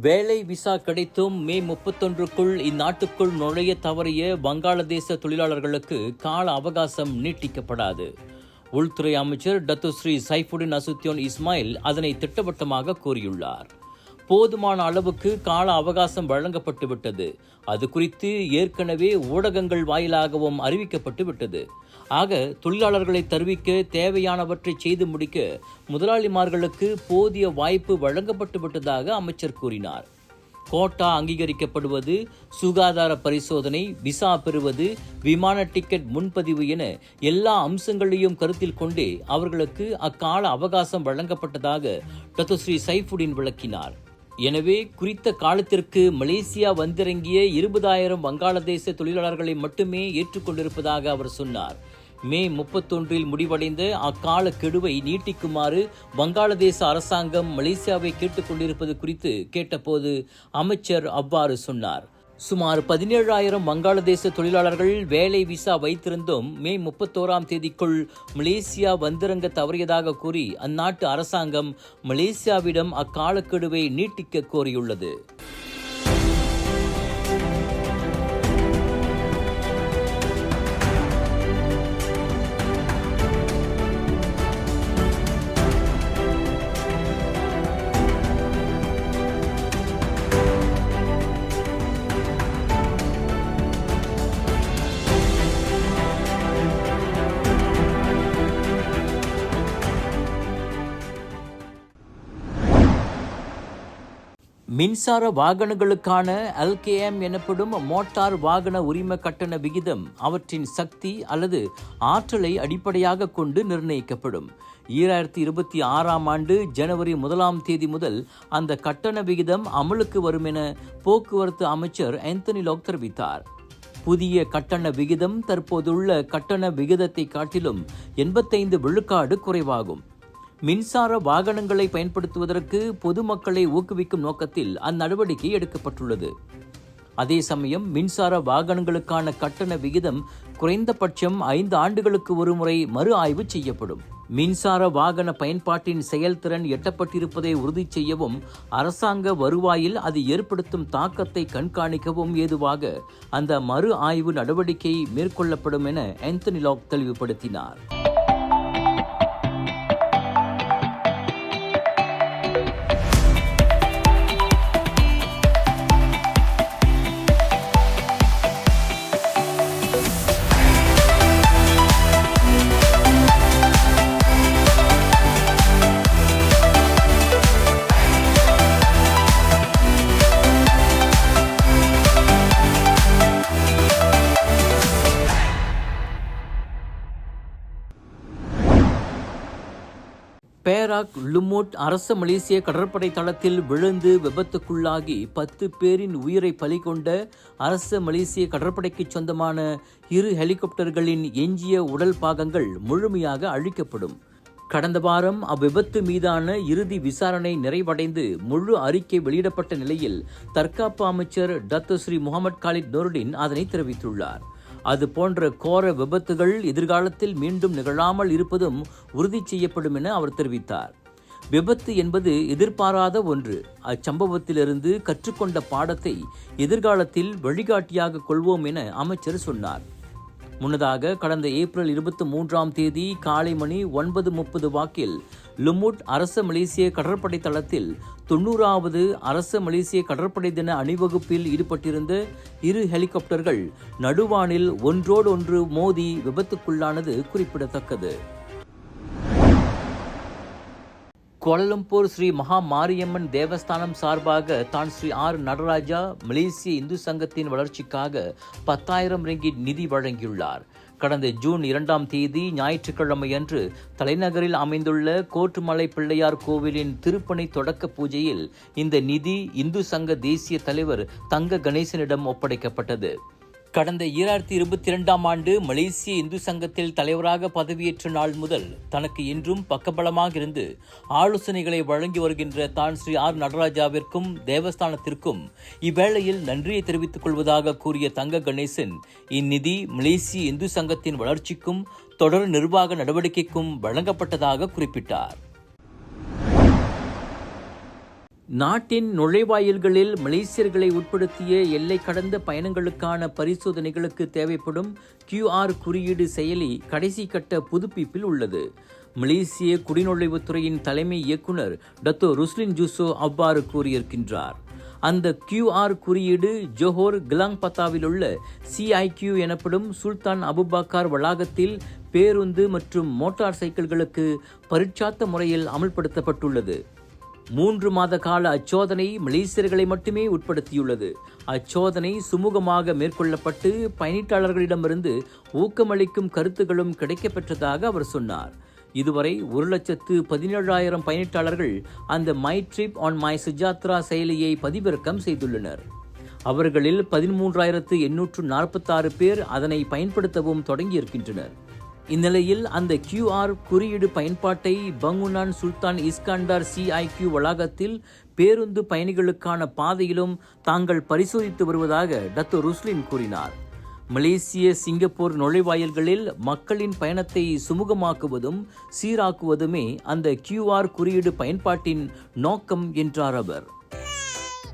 வேலை விசா கிடைத்தும் மே முப்பத்தொன்றுக்குள் இந்நாட்டுக்குள் நுழைய தவறிய வங்காளதேச தொழிலாளர்களுக்கு கால அவகாசம் நீட்டிக்கப்படாது. உள்துறை அமைச்சர் டத்துஸ்ரீ சைஃபுடின் அசுத்தியோன் இஸ்மாயில் அதனை திட்டவட்டமாக கூறியுள்ளார். போதுமான அளவுக்கு கால அவகாசம் வழங்கப்பட்டு விட்டது அது குறித்து ஏற்கனவே ஊடகங்கள் வாயிலாகவும் அறிவிக்கப்பட்டு விட்டது ஆக தொழிலாளர்களை தருவிக்க தேவையானவற்றை செய்து முடிக்க முதலாளிமார்களுக்கு போதிய வாய்ப்பு வழங்கப்பட்டு விட்டதாக அமைச்சர் கூறினார். கோட்டா அங்கீகரிக்கப்படுவது சுகாதார பரிசோதனை விசா பெறுவது விமான டிக்கெட் முன்பதிவு என எல்லா அம்சங்களையும் கருத்தில் கொண்டே அவர்களுக்கு அக்கால அவகாசம் வழங்கப்பட்டதாக டத்துஸ்ரீ சைஃபுடின் விளக்கினார். எனவே குறித்த காலத்திற்கு மலேசியா வந்திறங்கிய இருபதாயிரம் வங்காளதேச தொழிலாளர்களை மட்டுமே ஏற்றுக்கொண்டிருப்பதாக அவர் சொன்னார். மே முப்பத்தொன்றில் முடிவடைந்த அக்கால கெடுவை நீட்டிக்குமாறு வங்காளதேச அரசாங்கம் மலேசியாவை கேட்டுக்கொண்டிருப்பது குறித்து கேட்டபோது அமைச்சர் அவ்வாறு சொன்னார். சுமார் பதினேழாயிரம் வங்காளதேச தொழிலாளர்கள் வேலை விசா வைத்திருந்தும் மே முப்பத்தோராம் தேதிக்குள் மலேசியா வந்திறங்க தவறியதாக கூறி அந்நாட்டு அரசாங்கம் மலேசியாவிடம் அக்காலக்கெடுவை நீட்டிக்க கோரியுள்ளது. மின்சார வாகனங்களுக்கான எல்கேஎம் எனப்படும் மோட்டார் வாகன உரிம கட்டண விகிதம் அவற்றின் சக்தி அல்லது ஆற்றலை அடிப்படையாக கொண்டு நிர்ணயிக்கப்படும். ஈராயிரத்தி இருபத்தி ஆறாம் ஆண்டு ஜனவரி முதலாம் தேதி முதல் அந்த கட்டண விகிதம் அமலுக்கு வரும் என போக்குவரத்து அமைச்சர் ஆந்தனி லோக் தெரிவித்தார். புதிய கட்டண விகிதம் தற்போதுள்ள கட்டண விகிதத்தை காட்டிலும் எண்பத்தைந்து விழுக்காடு குறைவாகும். மின்சார வாகனங்களை பயன்படுத்துவதற்கு பொதுமக்களை ஊக்குவிக்கும் நோக்கத்தில் அந்நடவடிக்கை எடுக்கப்பட்டுள்ளது. அதே சமயம் மின்சார வாகனங்களுக்கான கட்டண விகிதம் குறைந்தபட்சம் ஐந்து ஆண்டுகளுக்கு ஒருமுறை மறு ஆய்வு செய்யப்படும். மின்சார வாகன பயன்பாட்டின் செயல்திறன் எட்டப்பட்டிருப்பதை உறுதி செய்யவும் அரசாங்க வருவாயில் அது ஏற்படுத்தும் தாக்கத்தை கண்காணிக்கவும் ஏதுவாக அந்த மறு ஆய்வு நடவடிக்கை மேற்கொள்ளப்படும் என ஆந்தனி லாக் தெளிவுபடுத்தினார். பேராக் லுமோட் அரச மலேசிய கடற்படை தளத்தில் விழுந்து விபத்துக்குள்ளாகி பத்து பேரின் உயிரை பலிகொண்ட அரச மலேசிய கடற்படைக்கு சொந்தமான இரு ஹெலிகாப்டர்களின் எஞ்சிய உடல் பாகங்கள் முழுமையாக அழிக்கப்படும். கடந்த வாரம் அவ்விபத்து மீதான இறுதி விசாரணை நிறைவடைந்து முழு அறிக்கை வெளியிடப்பட்ட நிலையில் தற்காப்பு அமைச்சர் Datuk Sri Mohamed Khaled Nordin அதனை தெரிவித்துள்ளார். அது போன்ற கோர விபத்துகள் எதிர்காலத்தில் மீண்டும் நிகழாமல் இருப்பதும் உறுதி செய்யப்படும் என அவர் தெரிவித்தார். விபத்து என்பது எதிர்பாராத ஒன்று. அச்சம்பவத்திலிருந்து கற்றுக்கொண்ட பாடத்தை எதிர்காலத்தில் வழிகாட்டியாக கொள்வோம் என அமைச்சர் சொன்னார். முன்னதாக கடந்த ஏப்ரல் இருபத்தி மூன்றாம் தேதி காலை மணி ஒன்பது முப்பது வாக்கில் லுமுட் அரச மலேசிய கடற்படை தளத்தில் தொண்ணூறாவது அரச மலேசிய கடற்படை தின அணிவகுப்பில் ஈடுபட்டிருந்த இரு ஹெலிகாப்டர்கள் நடுவானில் ஒன்றோடொன்று மோதி விபத்துக்குள்ளானது குறிப்பிடத்தக்கது. கோலலம்பூர் ஸ்ரீ மகா மாரியம்மன் தேவஸ்தானம் சார்பாக தான் ஸ்ரீ ஆர் நடராஜா மலேசிய இந்து சங்கத்தின் வளர்ச்சிக்காக பத்தாயிரம் ரிங்கிட் நிதி வழங்கியுள்ளார். கடந்த ஜூன் இரண்டாம் தேதி ஞாயிற்றுக்கிழமையன்று தலைநகரில் அமைந்துள்ள கோட்டுமலை பிள்ளையார் கோவிலின் திருப்பணி தொடக்க பூஜையில் இந்த நிதி இந்து சங்க தேசிய தலைவர் தங்க கணேசனிடம் ஒப்படைக்கப்பட்டது. கடந்த ஈராயிரத்தி இருபத்தி இரண்டாம் ஆண்டு மலேசிய இந்து சங்கத்தில் தலைவராக பதவியேற்ற நாள் முதல் தனக்கு இன்றும் பக்கபலமாக இருந்து ஆலோசனைகளை வழங்கி வருகின்ற தான் ஸ்ரீ ஆர் நடராஜாவிற்கும் தேவஸ்தானத்திற்கும் இவ்வேளையில் நன்றியை தெரிவித்துக் கொள்வதாக கூறிய தங்க கணேசன் இந்நிதி மலேசிய இந்து சங்கத்தின் வளர்ச்சிக்கும் தொடர் நிர்வாக நடவடிக்கைக்கும் வழங்கப்பட்டதாக குறிப்பிட்டார். நாட்டின் நுழைவாயில்களில் மலேசியர்களை உட்படுத்திய எல்லை கடந்த பயணங்களுக்கான பரிசோதனைகளுக்கு தேவைப்படும் கியூஆர் குறியீடு செயலி கடைசி கட்ட புதுப்பிப்பில் உள்ளது. மலேசிய குடிநுழைவுத்துறையின் தலைமை இயக்குனர் டத்தோ ருஸ்லின் ஜூசோ அவ்வாறு கூறியிருக்கின்றார். அந்த கியூஆர் குறியீடு ஜோஹோர் கிலாங்பத்தாவில் உள்ள சிஐக்யூ எனப்படும் சுல்தான் அபுபாக்கார் வளாகத்தில் பேருந்து மற்றும் மோட்டார் சைக்கிள்களுக்கு பரீட்சாத்த முறையில் அமல்படுத்தப்பட்டுள்ளது. மூன்று மாத கால அச்சோதனை மலேசியர்களை மட்டுமே உட்படுத்தியுள்ளது. அச்சோதனை சுமூகமாக மேற்கொள்ளப்பட்டு பயணிட்டாளர்களிடமிருந்து ஊக்கமளிக்கும் கருத்துகளும் கிடைக்கப்பெற்றதாக அவர் சொன்னார். இதுவரை ஒரு லட்சத்து பதினேழாயிரம் பயணிட்டாளர்கள் அந்த my trip on my Sujatra செயலியை பதிவிறக்கம் செய்துள்ளனர். அவர்களில் பதிமூன்றாயிரத்து எண்ணூற்று நாற்பத்தாறு பேர் அதனை பயன்படுத்தவும் தொடங்கியிருக்கின்றனர். இந்நிலையில் அந்த கியூஆர் குறியீடு பயன்பாட்டை பங்குனான் சுல்தான் இஸ்காண்டார் சிஐக்யூ வளாகத்தில் பேருந்து பயணிகளுக்கான பாதையிலும் தாங்கள் பரிசோதித்து வருவதாக டத்து ருஸ்லின் கூறினார். மலேசிய சிங்கப்பூர் நுழைவாயில்களில் மக்களின் பயணத்தை சுமூகமாக்குவதும் சீராக்குவதுமே அந்த கியூஆர் குறியீடு பயன்பாட்டின் நோக்கம் என்றார் அவர்.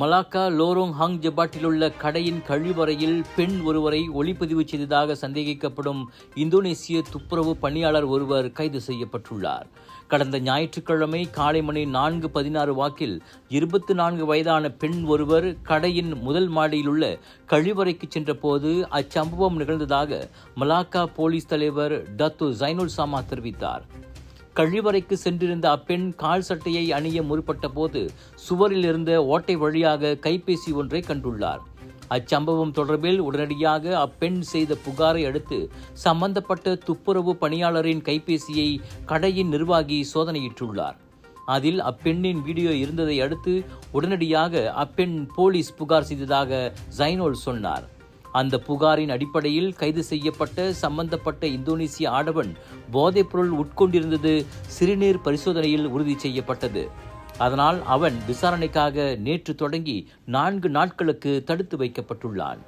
மலாக்கா லோரோங் ஹங் ஜபாட்டில் உள்ள கடையின் கழிவறையில் பெண் ஒருவரை ஒளிப்பதிவு செய்ததாக சந்தேகிக்கப்படும் இந்தோனேசிய துப்புரவு பணியாளர் ஒருவர் கைது செய்யப்பட்டுள்ளார். கடந்த ஞாயிற்றுக்கிழமை காலை மணி நான்கு பதினாறு வாக்கில் இருபத்தி நான்கு வயதான பெண் ஒருவர் கடையின் முதல் மாடியில் உள்ள கழிவறைக்கு சென்றபோது அச்சம்பவம் நிகழ்ந்ததாக மலாக்கா போலீஸ் தலைவர் டத்து ஜைனுல் சாமா தெரிவித்தார். கழிவறைக்கு சென்றிருந்த அப்பெண் கால் சட்டையை அணிய முற்பட்ட போது சுவரில் இருந்த ஓட்டை வழியாக கைபேசி ஒன்றை கண்டுள்ளார். அச்சம்பவம் தொடர்பில் உடனடியாக அப்பெண் செய்த புகாரை அடுத்து சம்பந்தப்பட்ட துப்புரவு பணியாளரின் கைபேசியை கடையின் நிர்வாகி சோதனையிட்டுள்ளார். அதில் அப்பெண்ணின் வீடியோ இருந்ததை அடுத்து உடனடியாக அப்பெண் போலீஸ் புகார் செய்ததாக ஜைனோல் சொன்னார். அந்த புகாரின் அடிப்படையில் கைது செய்யப்பட்ட சம்பந்தப்பட்ட இந்தோனேசிய ஆடவன் போதைப்பொருள் உட்கொண்டிருந்தது சிறுநீர் பரிசோதனையில் உறுதி செய்யப்பட்டது. அதனால் அவன் விசாரணைக்காக நேற்று தொடங்கி நான்கு நாட்களுக்கு தடுத்து வைக்கப்பட்டுள்ளான்.